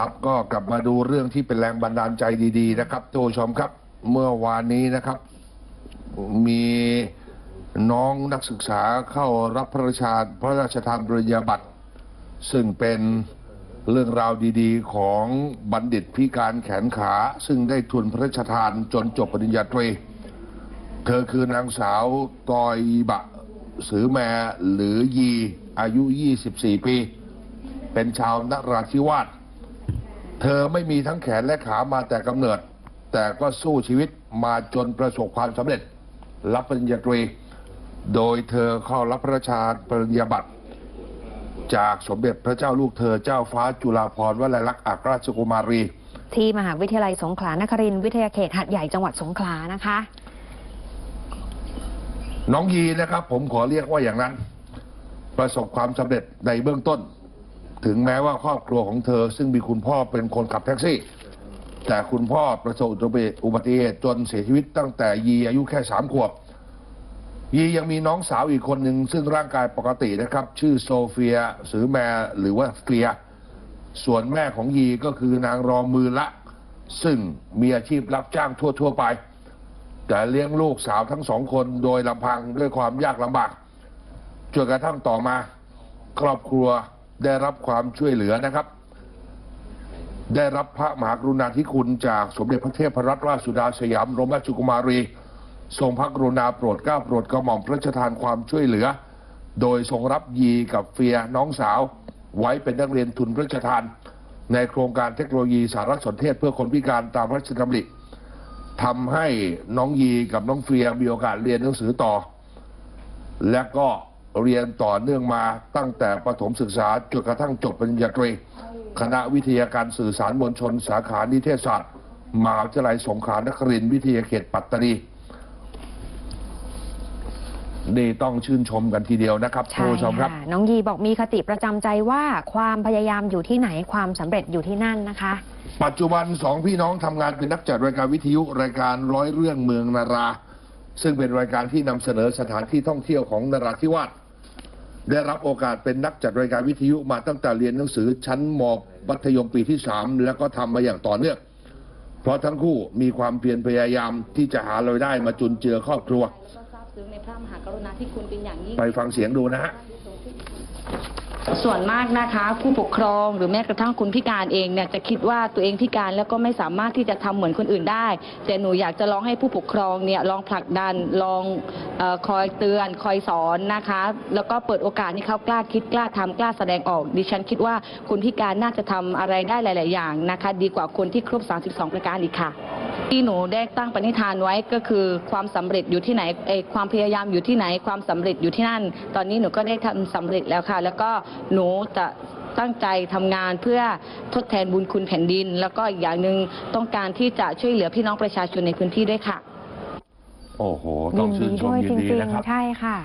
ครับก็กลับมาดูเรื่องที่เป็นแรงบันดาลใจดี ๆ นะครับท่านผู้ชมครับเมื่อวานนี้นะครับ มีน้องนักศึกษาเข้ารับพระราชาพระราชทานปริญญาบัตร ซึ่งเป็นเรื่องราวดีๆ ของบัณฑิตพิการแขนขา ซึ่งได้ทุนพระราชทานจนจบปริญญาตรี เธอคือนางสาวตอยบะ สือแมหรือยีอายุ 24 ปี เป็นชาวนราธิวาส เธอไม่มีทั้งแขนและขามาแต่กำเนิด แต่ก็สู้ชีวิตมาจนประสบความสำเร็จ รับปริญญาตรี โดยเธอเข้ารับพระราชาปริญญาบัตรจากสมเด็จพระเจ้าลูกเธอเจ้าฟ้าจุฬาภรณ์วลัยลักษณ์อัครราชกุมารี ที่มหาวิทยาลัยสงขลานครินทร์วิทยาเขตหัดใหญ่จังหวัดสงขลานะคะ น้องยีนะครับ ผมขอเรียกว่าอย่างนั้น ประสบความสำเร็จในเบื้องต้น ถึงแม้ว่าครอบครัวของเธอ ซึ่งมีคุณพ่อเป็นคนขับแท็กซี่ แต่คุณพ่อประสบอุบัติเหตุจนเสียชีวิตตั้งแต่ยีอายุแค่สามขวบ ยียังมีน้องสาวอีกคนหนึ่งซึ่งร่างกายปกตินะครับ ชื่อโซเฟียสือแมหรือว่าเฟีย ส่วนแม่ของยีก็คือนางรอมือละ ซึ่งมีอาชีพรับจ้างทั่ว ๆ ไป แต่เลี้ยงลูกสาวทั้งสองคนโดยลำพังด้วยความยากลำบากจนกระทั่งต่อมา ครอบครัว ได้รับความช่วยเหลือนะครับ ได้รับพระมหากรุณาธิคุณจากสมเด็จพระเทพรัตนราชสุดาสยามรมราชกุมารี ทรงพระกรุณาโปรดเกล้าโปรดกระหม่อมพระราชทานความช่วยเหลือ โดยทรงรับยีกับเฟียน้องสาว ไว้เป็นนักเรียนทุนพระราชทาน ในโครงการเทคโนโลยีสารสนเทศเพื่อคนพิการตามพระราชดำริทำให้น้องยีกับน้องเฟียมีโอกาสเรียนหนังสือต่อ และก็ เรียนต่อเนื่องมาตั้งแต่ประถมศึกษาจนกระทั่งจบปริญญาตรี คณะวิทยาการสื่อสารมวลชน สาขานิเทศศาสตร์มหาวิทยาลัยสงขลานครินทร์วิทยาเขตปัตตานีนี่ต้องชื่นชมกันทีเดียวนะครับท่านใช่ผู้ชมครับค่ะน้องยีบอกมีคติประจำใจว่าความพยายามอยู่ที่ไหนความสำเร็จอยู่ที่นั่นนะคะ ปัจจุบันสองพี่น้องทำงานเป็นนักจัดรายการวิทยุรายการร้อยเรื่องเมืองนารา ซึ่งเป็นรายการที่นำเสนอสถานที่ท่องเที่ยวของนราธิวาส ได้รับโอกาสเป็นนักจัดรายการวิทยุมาตั้งแต่เรียนหนังสือชั้นมมัธยมปีที่สามแล้วก็ทำมาอย่างต่อเนื่อง เพราะทั้งคู่มีความเพียรพยายามที่จะหารายได้มาจุนเจือครอบครัวก็ทราบซึ้งในพระมหากรุณาธิคุณเป็นอย่างยิ่ง ไปฟังเสียงดูนะฮะ ส่วนมากนะคะ ผู้ปกครองหรือแม้กระทั่งคนพิการเองเนี่ยจะคิดว่าตัวเองพิการแล้วก็ไม่สามารถที่จะทำเหมือนคนอื่นได้ แต่หนูอยากจะลองให้ผู้ปกครองเนี่ยลองผลักดันลองออคอยเตือน คอยสอนนะคะ แล้วก็เปิดโอกาสให้เขากล้าคิดกล้าทำกล้าแสดงออก ดิฉันคิดว่าคนพิการน่าจะทำอะไรได้หลาย ๆ อย่างนะคะ ดีกว่าคนที่ครบ 32 ประการอีกค่ะ ที่หนูได้ตั้งปณิธานไว้ก็คือความสำเร็จอยู่ที่ไหนความพยายามอยู่ที่ไหนความสำเร็จอยู่ที่นั่น ตอนนี้หนูก็ได้ทำสำเร็จแล้วค่ะ แล้วก็หนูจะตั้งใจทำงานเพื่อทดแทนบุญคุณแผ่นดิน แล้วก็อีกอย่างหนึ่งต้องการที่จะช่วยเหลือพี่น้องประชาชนในพื้นที่ด้วยค่ะ โอ้โหต้องชื่นชมยินดีนะครับใช่ค่ะ